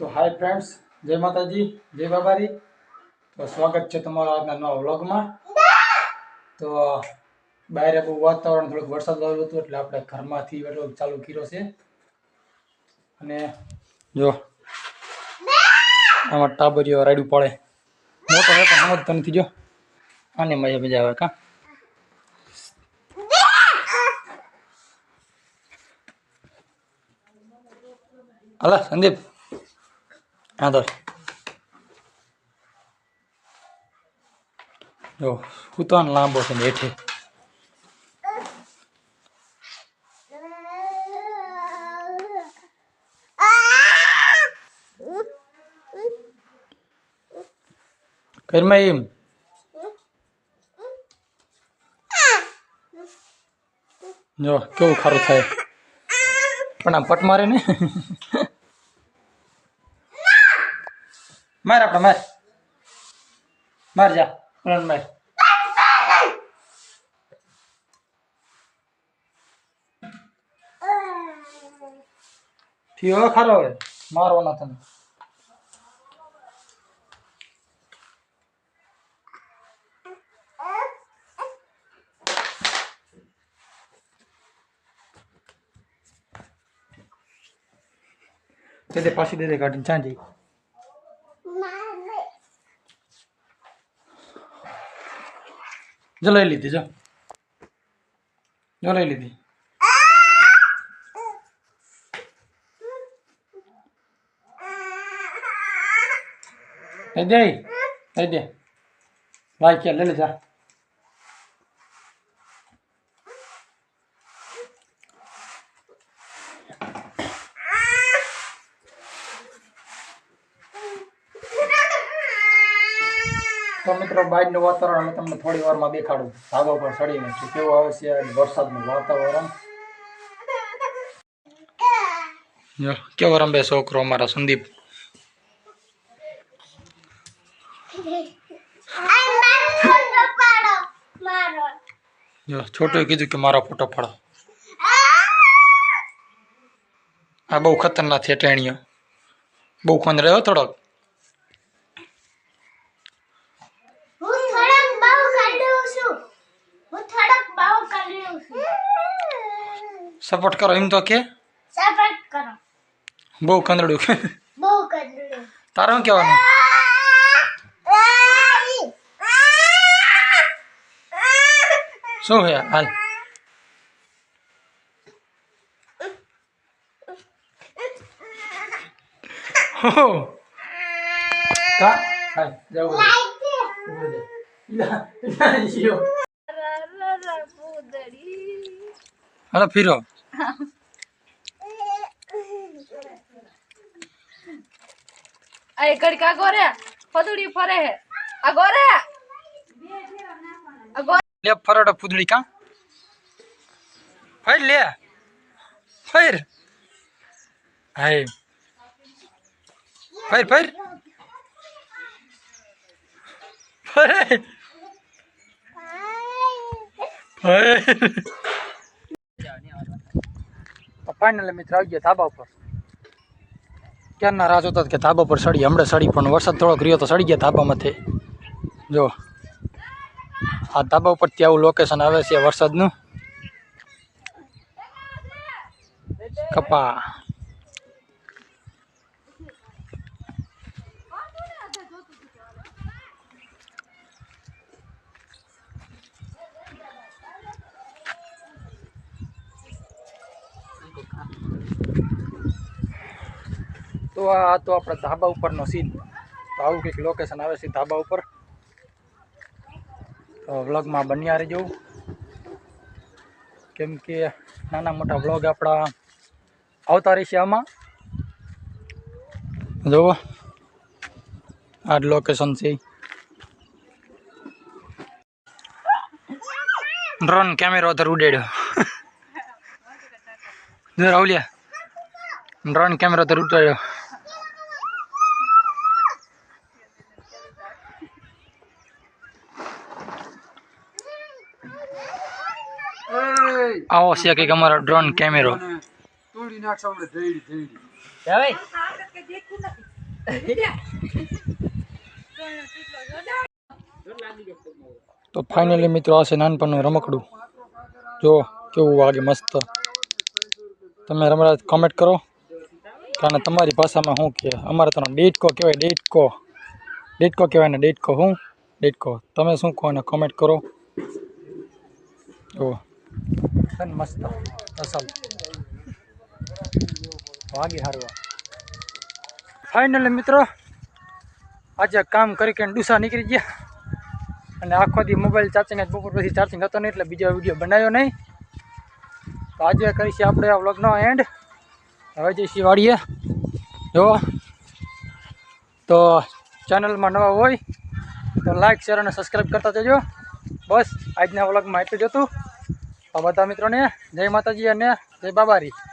તો hi friends જય માતાજી, જય બાબારી. તો સ્વાગત છે તમારા આજના નવા વ્લોગમાં. તો બહાર બહુ વાતાવરણ થોડુંક વરસાદ આવ્યો હતો એટલે આપણે ઘરમાંથી એટલો ચાલુ કર્યો છે. અને જો, આમાં ટાબરીઓ રાડ્યું પડે. મોટો હોય પણ સમજતો નથી, જો. આને મજા મજા આવે કા? હાલો, સંદીપ. તો જો આને લાંબો છે ને હેઠે ઘરમાં એમ જો કેવું ખારું થાય પણ આમ પટ મારે ને માર આપણે માર. માર જા. રન માર. થયો ખરો હવે. મારવાનો તને દે દે કાઢીને ચાં જો લઈ લીધી જો. જો લઈ લીધી. દે દે. ભાઈ કે લઈ લે જા. તો મિત્રો બહારનું વાતાવરણ અમે તમને થોડી વારમાં દેખાડું. ધાબા પર ચડીને છે. કેવું આવે છે વરસાદનું વાતાવરણ? જો કેવો રમે છોકરો અમારા સંદીપ? જો છોટુએ કીધું કે મારો ફોટો પાડો. આ! બહુ ખતરનાક છે ટેણીઓ. બહુ ખંદ રહ્યો થોડોક હું થોડોક બહુ કાઢું છું હું થોડોક બહુ કાઢું છું સપોર્ટ કરો એમ તો કે? સપોર્ટ કરો. બહુ કંદડું. બહુ કંદડું. તારે શું કહેવાનું? શું હે હાલ. હો કા? હાલ જાવ હાલો ફીરો. આ એકડ કા ગોરે. ફદુડી ફરે હે. આ ગોરે. આ ગોરે લે, ફરાડો પૂદડી કા. ફાઈર લે. ફાઈર હાય. Fire fire fire fire final મિત્ર આવી ગયા ધાબા ઉપર. ક્યારના રાહ જોતા કે ધાબા પર સડી, હમણાં સડી, પણ વરસાદ થોડોક રહ્યો તો સડી ગયા ધાબામાંથી જો, આ ધાબા ઉપરથી આવું લોકેશન આવે છે વરસાદનું. કપા. તો આ તો આપણા ધાબા ઉપરનો સીન તો આવું કંઈક લોકેશન આવે છે ધાબા ઉપર. તો વ્લોગમાં બન્યા રહેજો. કેમ કે નાના મોટા વ્લોગ આપણા આવતા રહેશે આમાં. જુઓ આ લોકેશન છે. ડ્રોન કેમેરો અધર ઉડેડ્યો. રાહુલિયા ડ્રોન કેમેરો અધર ઉડાડ્યો આવો છે કંઈક અમારો ડ્રોન કેમેરો તોડી નાખશો આપણે ધૈડી ધૈડી તો ફાઇનલી મિત્રો આ છે નાનપણનું રમકડું. જો કેવું વાગે મસ્ત. તમે રમરા કોમેન્ટ કરો. કારણ તમારી ભાષામાં શું કહે અમારે તો ડેટકો કહેવાય ડેટકો. ડેટકો કહેવાય ને ડેટકો શું? ડેટકો. તમે શું કહો ને કોમેન્ટ કરો. જો. છે મસ્ત. અસલ વાગી હારવા. ફાઇનલી મિત્રો, આજે કામ કરી કે ડૂસા નીકળી ગયા. અને આખો દી મોબાઈલ ચાર્જિંગ જ બપોર પછી ચાર્જિંગ હતો નહીં, એટલે બીજો વીડિયો બનાવ્યો નહીં. તો આજે કરીશું આપણે આ વ્લોગનો એન્ડ હવે જઈશું વાડીએ. જો. તો ચેનલમાં નવા હોય, તો લાઇક શેર અને સબસ્ક્રાઈબ કરતા જજો. બસ, આજના વ્લોગમાં એટલું જ હતું. બધા મિત્રોને જય માતાજી અને જય બાબારી.